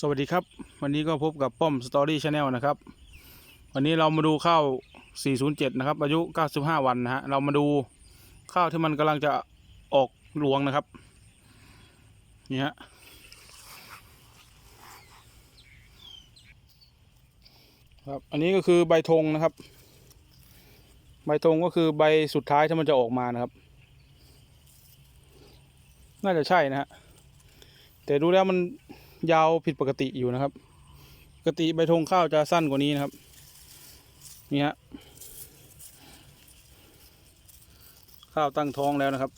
สวัสดีครับ วันนี้ก็พบกับป้อมสตอรี่ชาแนลนะครับ วันนี้เรามาดูข้าว 407 นะครับ อายุ 95 วันนะฮะ เรามาดูข้าวที่มันกำลังจะออกรวงนะครับ นี่ฮะ ครับ อันนี้ก็คือใบธงนะครับ ใบธงก็คือใบสุดท้ายที่มันจะออกมานะครับ น่าจะใช่นะฮะ แต่ดูแล้วมัน ยาวผิดปกติอยู่นะครับ ปกติใบธงข้าวจะสั้นกว่านี้นะครับ นี่ฮะข้าวตั้งท้องแล้วนะครับ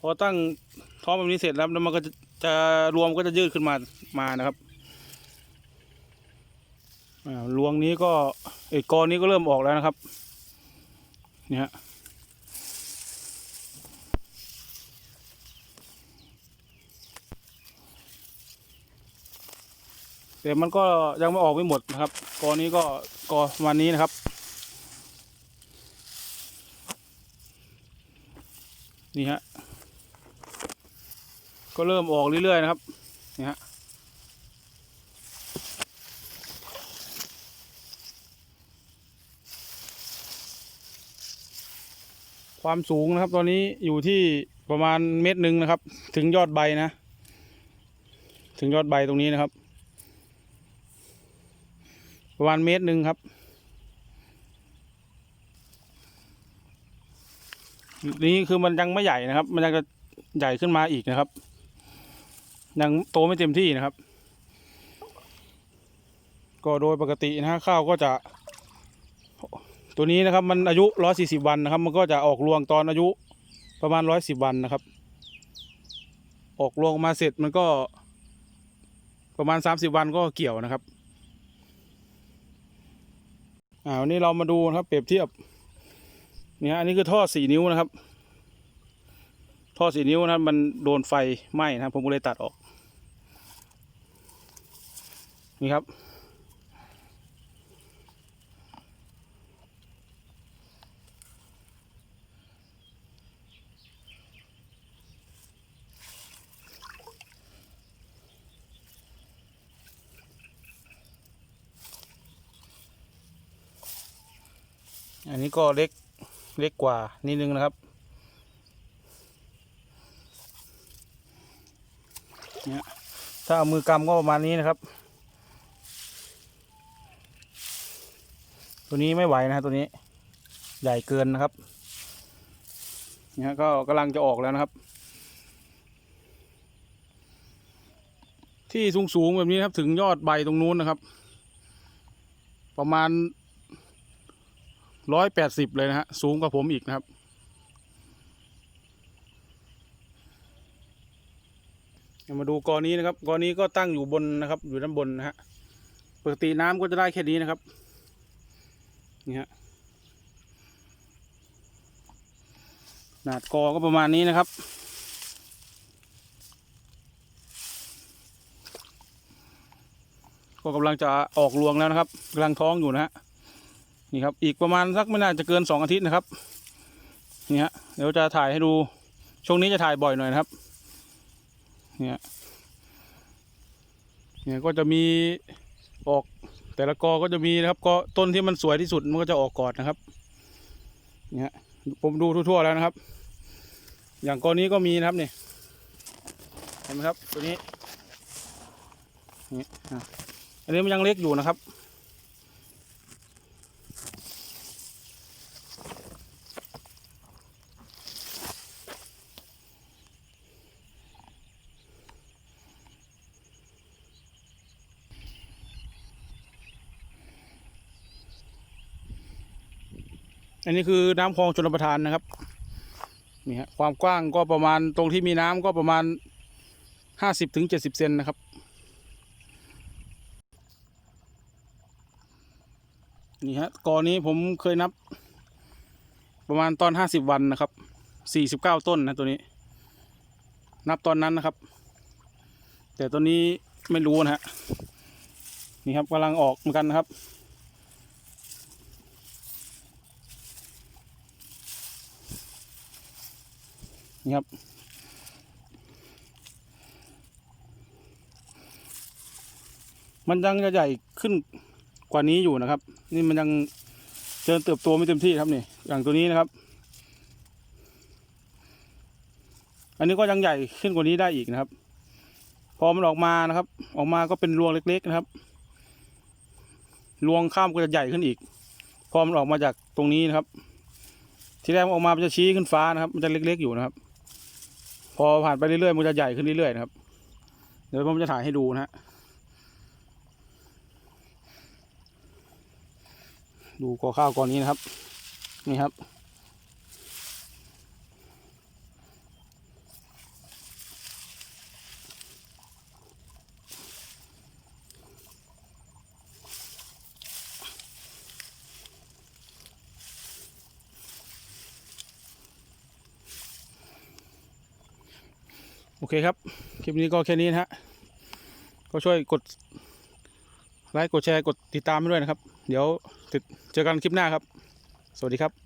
พอตั้งท้องแบบนี้เสร็จแล้วแล้วมันก็จะจะรวมก็จะยืดขึ้นมามานะครับรวงนี้ก็ไอ้กอนี้ก็เริ่มออกแล้วนะครับ เนี่ฮ แต่มันก็ยังไม่ออกไม่หมดนะครับ กอนี้ก็กอประมาณนี้นะครับ นี่ฮะ ก็เริ่มออกเรื่อยๆนะครับ นี่ฮะความสูงนะครับ ตอนนี้อยู่ที่ประมาณเมตรหนึ่งนะครับ ถึงยอดใบนะ ถึงยอดใบตรงนี้นะครับ ประมาณเมตรหนึ่งครับ นี่คือมันยังไม่ใหญ่นะครับ มันยังจะใหญ่ขึ้นมาอีกนะครับ ยังโตไม่เต็มที่นะครับ ก็โดยปกตินะฮะข้าวก็จะ ตัวนี้นะครับ มันอายุร้อยสี่สิบวันนะครับ มันก็จะออกรวงตอนอายุประมาณร้อยสิบวันนะครับ ออกรวงมาเสร็จมันก็ประมาณสามสิบวันก็เกี่ยวนะครับ อ่าวันนี้เรามาดูนะครับ เปรียบเทียบเนี่ยอันนี้คือท่อสี่นิ้วนะครับ ท่อสี่นิ้วนะมันโดนไฟไหม้นะครับผมก็เลยตัดออก นี่ครับ อันนี้ก็เล็กเล็กกว่านิดนึงนะครับเนี่ยถ้าเอามือกำก็ประมาณนี้นะครับ ตัวนี้ไม่ไหวนะตัวนี้ ใหญ่เกินนะครับเนี่ยก็กำลังจะออกแล้วนะครับ ที่สูงๆแบบนี้นะครับถึงยอดใบตรงนู้นนะครับ ประมาณ ร้อยแปดสิบเลยนะฮะ สูงกว่าผมอีกนะครับ มาดูกอนี้นะครับ กอนี้ก็ตั้งอยู่บนนะครับ อยู่ด้านบนนะฮะ ปกติน้ำก็จะได้แค่นี้นะครับ นี่ฮะขนาดกอก็ประมาณนี้นะครับก็กำลังจะออกรวงแล้วนะครับกำลังท้องอยู่นะฮะ นี่ครับ อีกประมาณสักไม่น่าจะเกินสองอาทิตย์นะครับ นี่ฮะ เดี๋ยวจะถ่ายให้ดู ช่วงนี้จะถ่ายบ่อยหน่อยนะครับ เนี่ย เนี่ยก็จะมีออกแต่ละกอก็จะมีนะครับ ก็ต้นที่มันสวยที่สุดมันก็จะออกก่อนนะครับ เนี่ยผมดูทั่วๆแล้วนะครับ อย่างกอนี้ก็มีนะครับนี่เห็นไหมครับ ตัวนี้นี่อันนี้มันยังเล็กอยู่นะครับ อันนี้คือน้ำคลองชนประทานนะครับนี่ฮะความกว้างก็ประมาณตรงที่มีน้ำก็ประมาณห้าสิบถึงเจ็ดสิบเซนนะครับ นี่ฮะกอนี้ผมเคยนับ ประมาณตอนห้าสิบวันนะครับสี่สิบเก้าต้นนะตัวนี้ นับตอนนั้นนะครับ แต่ตัวนี้ไม่รู้นะฮะนี่ครับกำลังออกเหมือนกันนะครับ นี่ครับ มันยังจะใหญ่ขึ้นกว่านี้อยู่นะครับ นี่มันยังเจริญเติบโตไม่เต็มที่ครับนี่ อย่างตัวนี้นะครับ อันนี้ก็ยังใหญ่ขึ้นกว่านี้ได้อีกนะครับ พอมันออกมานะครับ ออกมาก็เป็นรวงเล็ก ๆนะครับ รวงข้ามก็จะใหญ่ขึ้นอีก พอมันออกมาจากตรงนี้นะครับ ทีแรกออกมามันจะชี้ขึ้นฟ้านะครับ มันจะเล็ก ๆ อยู่นะครับ พอผ่านไปเรื่อยๆมันจะใหญ่ขึ้นเรื่อยๆนะครับ เดี๋ยวผมจะถ่ายให้ดูนะฮะดูกอข้าวกอนี้นะครับ นี่ครับ โอเคครับ คลิปนี้ก็แค่นี้นะฮะ ก็ช่วยกดไลค์ กดแชร์ กดติดตามด้วยนะครับ เดี๋ยวติดเจอกันคลิปหน้าครับ สวัสดีครับ